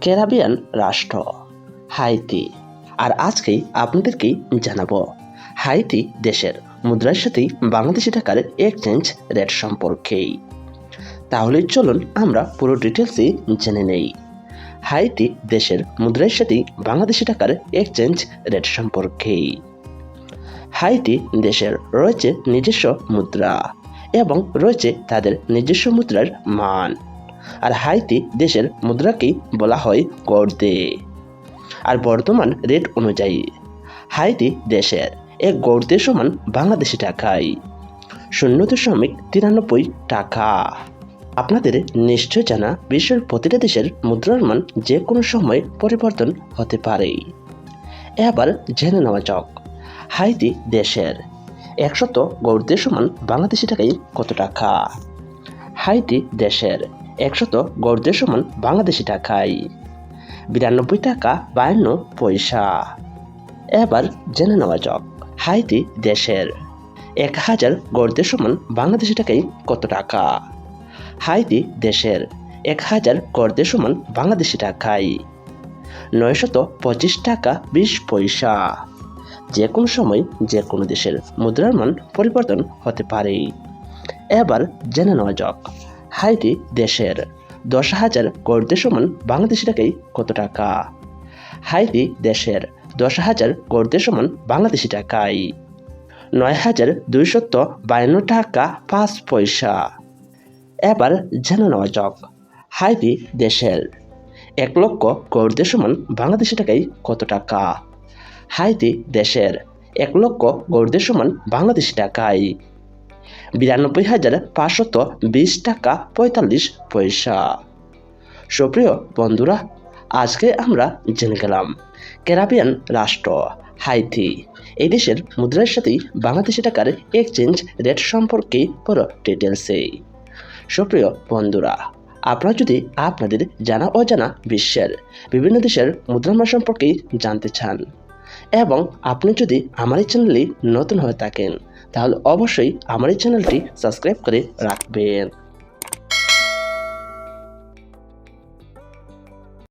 Caribbean রাষ্ট্র, Haiti. আর আজকেই আপনাদেরকে জানাব, হাইতি দেশের মুদ্রার সাথেই বাংলাদেশি টাকার এক্সচেঞ্জ রেট সম্পর্কেই তাহলে চলুন আমরা পুরো ডিটেলসই জেনে নেই। হাইতি দেশের মুদ্রার সাথেই বাংলাদেশি টাকার এক্সচেঞ্জ রেট সম্পর্কেই হাইতি দেশের রয়েছে নিজস্ব মুদ্রা এবং রয়েছে তাদের নিজস্ব মুদ্রার মান। আর হাইতি দেশের মুদ্রাকেই বলা হয় গর্দে আর বর্তমান রেট অনুযায়ী হাইতি দেশের এক গর্দে সমান বাংলাদেশি টাকায় শূন্য দশমিক তিরানব্বই টাকা। আপনাদের নিশ্চয় জানা বিশ্বের প্রতিটা দেশের মুদ্রার মান যে কোনো সময় পরিবর্তন হতে পারে। এবার জেনে নেওয়া যাক হাইতি দেশের একশত গৌরদের সমান বাংলাদেশি টাকায় কত টাকা? হাইতি দেশের একশত গৌরদের সমান বাংলাদেশি টাকায়। বিরানব্বই টাকা, বায়ান্ন পয়সা। এবার জেনে নেওয়া যাক, হাইতি দেশের। এক হাজার গৌরদের সমান বাংলাদেশি টাকায় কত টাকা? হাইতি দেশের এক হাজার গড়দের সমান বাংলাদেশি টাকায়। নয়শত পঁচিশ টাকা, বিশ পয়সা। যে কোনো সময় যে কোনো দেশের মুদ্রার মান পরিবর্তন হতে পারে। এবার জেনে নেওয়া যাক হাইতি দেশের দশ হাজার গড়দের সমান বাংলাদেশি টাকায় কত টাকা? হাইতি দেশের দশ হাজার গড়দের সমান বাংলাদেশি টাকায় নয় হাজার দুইশত বায়ান্ন টাকা পাঁচ পয়সা। এবার জেনে নেওয়া যাক হাইতি দেশের এক লক্ষ গড়দের সমান বাংলাদেশি টাকায় কত টাকা? হাইতি দেশের এক লক্ষ গড়দের সমান বাংলাদেশি টাকায় বিরানব্বই হাজার পাঁচশত বিশ টাকা পঁয়তাল্লিশ পয়সা। সুপ্রিয় বন্ধুরা, আজকে আমরা জেনে গেলাম, ক্যারাবিয়ান রাষ্ট্র, হাইতি। এই দেশের মুদ্রার সাথেই বাংলাদেশি টাকার এক্সচেঞ্জ রেট সম্পর্কে পুরো ডিটেলসে সুপ্রিয় বন্ধুরা, আপনারা যদি আপনাদের জানা অজানা বিশ্বের বিভিন্ন দেশের মুদ্রামান সম্পর্কে জানতে চান এবং আপনি যদি আমার এই চ্যানেলে নতুন হয়ে থাকেন, তাহলে অবশ্যই আমার এই চ্যানেলটি সাবস্ক্রাইব করে রাখবেন।